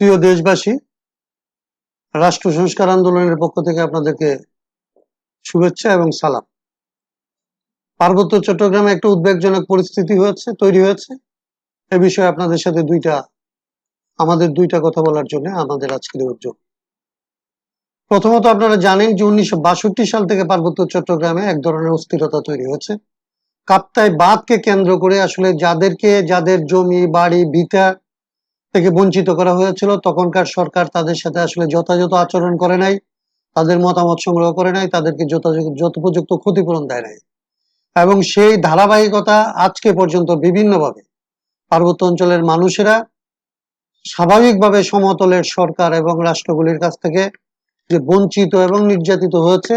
প্রিয় দেশবাসী, রাষ্ট্র সংস্কার আন্দোলনের পক্ষ থেকে আপনাদেরকে শুভেচ্ছা এবং সালাম। পার্বত্য চট্টগ্রামে একটা উদ্বেগজনক পরিস্থিতি হয়েছে, তৈরি হয়েছে। এ বিষয়ে আপনাদের সাথে দুইটা, আমাদের দুইটা কথা বলার জন্য আমাদের আজকের উদ্যোগ। প্রথমত আপনারা জানেন যে উনিশশো বাষট্টি সাল থেকে পার্বত্য চট্টগ্রামে এক ধরনের অস্থিরতা তৈরি হয়েছে। কাপ্তাই বাঁধকে কেন্দ্র করে আসলে যাদেরকে, যাদের জমি, বাড়ি, ভিটা থেকে বঞ্চিত করা হয়েছিল। তখনকার সরকার তাদের সাথে আসলে যথাযথ আচরণ করে নাই, তাদের মতামত সংগ্রহ করে নাই, তাদেরকে যথোপযুক্ত ক্ষতিপূরণ দেয় নাই। এবং সেই ধারাবাহিকতা আজকে পর্যন্ত বিভিন্নভাবে পার্বত্য অঞ্চলের মানুষেরা স্বাভাবিকভাবে সমতলের সরকার এবং রাষ্ট্রগুলির কাছ থেকে যে বঞ্চিত এবং নির্যাতিত হয়েছে,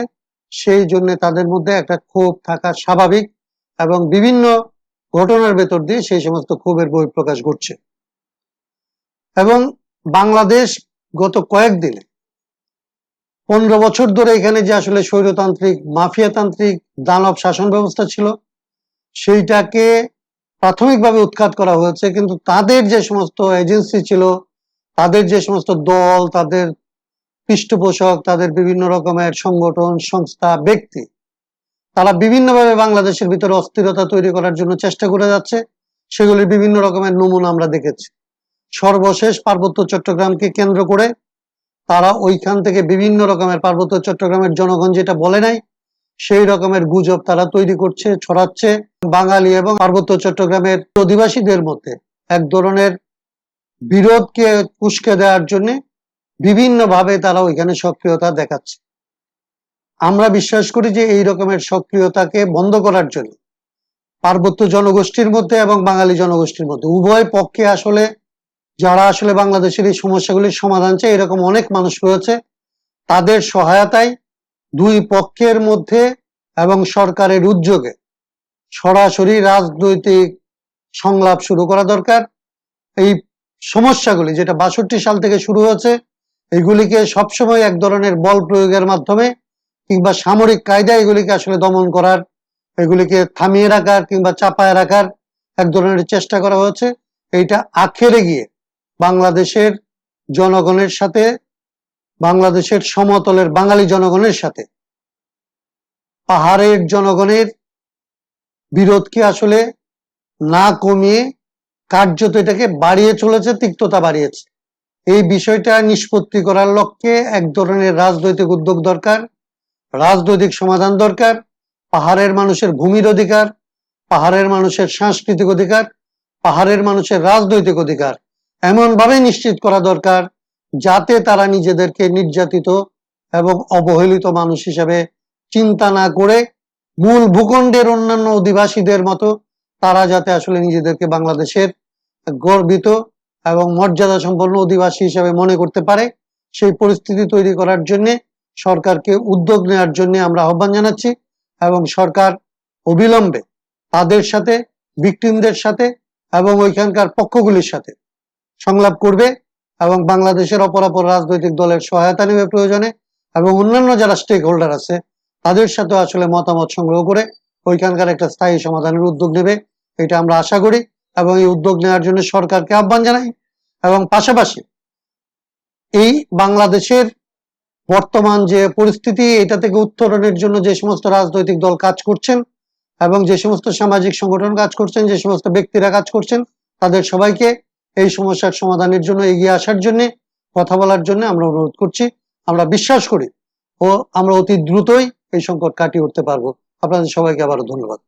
সেই জন্য তাদের মধ্যে একটা ক্ষোভ থাকা স্বাভাবিক এবং বিভিন্ন ঘটনার ভেতর দিয়ে সেই সমস্ত ক্ষোভের বহিঃপ্রকাশ ঘটছে। এবং বাংলাদেশ গত কয়েকদিনে পনেরো বছর ধরে এখানে যে আসলে স্বৈরতান্ত্রিক, মাফিয়াতান্ত্রিক, দানব শাসন ব্যবস্থা ছিল, সেইটাকে প্রাথমিকভাবে উৎখাত করা হয়েছে। কিন্তু তাদের যে সমস্ত এজেন্সি ছিল, তাদের যে সমস্ত দল, তাদের পৃষ্ঠপোষক, তাদের বিভিন্ন রকমের সংগঠন, সংস্থা, ব্যক্তি, তারা বিভিন্নভাবে বাংলাদেশের ভিতরে অস্থিরতা তৈরি করার জন্য চেষ্টা করে যাচ্ছে। সেগুলির বিভিন্ন রকমের নমুনা আমরা দেখেছি। সর্বশেষ পার্বত্য চট্টগ্রামকে কেন্দ্র করে তারা ওইখান থেকে বিভিন্ন রকমের পার্বত্য চট্টগ্রামের জনগণ যেটা বলে নাই, সেই রকমের গুজব তারা তৈরি করছে, ছড়াচ্ছে। বাঙালি এবং পার্বত্য চট্টগ্রামের অধিবাসীদের মধ্যে এক ধরনের বিরোধকে উস্কে দেওয়ার জন্য বিভিন্নভাবে তারা ওইখানে সক্রিয়তা দেখাচ্ছে। আমরা বিশ্বাস করি যে এই রকমের সক্রিয়তাকে বন্ধ করার জন্য পার্বত্য জনগোষ্ঠীর মধ্যে এবং বাঙালি জনগোষ্ঠীর মধ্যে উভয় পক্ষে আসলে যারা আসলে বাংলাদেশের এই সমস্যাগুলির সমাধান চায়, এরকম অনেক মানুষ রয়েছে। তাদের সহায়তায় দুই পক্ষের মধ্যে এবং সরকারের উদ্যোগে সরাসরি রাজনৈতিক সংলাপ শুরু করা দরকার। এই সমস্যাগুলি, যেটা বাষট্টি সাল থেকে শুরু হয়েছে, এগুলিকে সবসময় এক ধরনের বল প্রয়োগের মাধ্যমে কিংবা সামরিক কায়দা এগুলিকে আসলে দমন করার, এগুলিকে থামিয়ে রাখার কিংবা চাপায় রাখার এক ধরনের চেষ্টা করা হয়েছে। এইটা আখেরে গিয়ে বাংলাদেশের জনগণের সাথে, বাংলাদেশের সমতলের বাঙালি জনগণের সাথে। পাহাড়ের জনগণের বিরোধকে আসলে না কমিয়ে কার্যত এটাকে বাড়িয়ে চলেছে, তিক্ততা বাড়িয়েছে। এই বিষয়টা নিষ্পত্তি করার লক্ষ্যে এক ধরনের রাজনৈতিক উদ্যোগ দরকার, রাজনৈতিক সমাধান দরকার, পাহাড়ের মানুষের ভূমির অধিকার, পাহাড়ের মানুষের সাংস্কৃতিক অধিকার, পাহাড়ের মানুষের রাজনৈতিক অধিকার। এমনভাবে নিশ্চিত করা দরকার যাতে তারা নিজেদেরকে নির্যাতিত এবং অবহেলিত মানুষ হিসেবে চিন্তা না করে মূল ভূখণ্ডের অন্যান্য অধিবাসীদের মতো তারা যাতে আসলে নিজেদেরকে বাংলাদেশের গর্বিত এবং মর্যাদা সম্পন্ন অধিবাসী হিসেবে মনে করতে পারে, সেই পরিস্থিতি তৈরি করার জন্য সরকারকে উদ্যোগ নেওয়ার জন্য আমরা আহ্বান জানাচ্ছি এবং সরকার অবিলম্বে তাদের সাথে ভিকটিমদের সাথে এবং ওইখানকার পক্ষগুলির সাথে সংলাপ করবে এবং বাংলাদেশের অপরাপর রাজনৈতিক দলের সহায়তা নেবে প্রয়োজনে এবং অন্যান্য যারা স্টেক হোল্ডার আছে, তাদের সাথে আসলে মতামত সংগ্রহ করে ওইখানকার একটা স্থায়ী সমাধানের উদ্যোগ নেবে। এটা আমরা আশা করি এবং এই উদ্যোগ নেওয়ার জন্য সরকারকে আহ্বান জানাই। এবং পাশাপাশি এই বাংলাদেশের বর্তমান যে পরিস্থিতি, এটা থেকে উত্তরণের জন্য যে সমস্ত রাজনৈতিক দল কাজ করছেন এবং যে সমস্ত সামাজিক সংগঠন কাজ করছেন, যে সমস্ত ব্যক্তিরা কাজ করছেন, তাদের সবাইকে এই সমস্যার সমাধানের জন্য এগিয়ে আসার জন্য, কথা বলার জন্য আমরা অনুরোধ করছি। আমরা বিশ্বাস করি ও আমরা অতি দ্রুতই এই সংকট কাটিয়ে উঠতে পারব। আপনাদের সবাইকে আবারও ধন্যবাদ।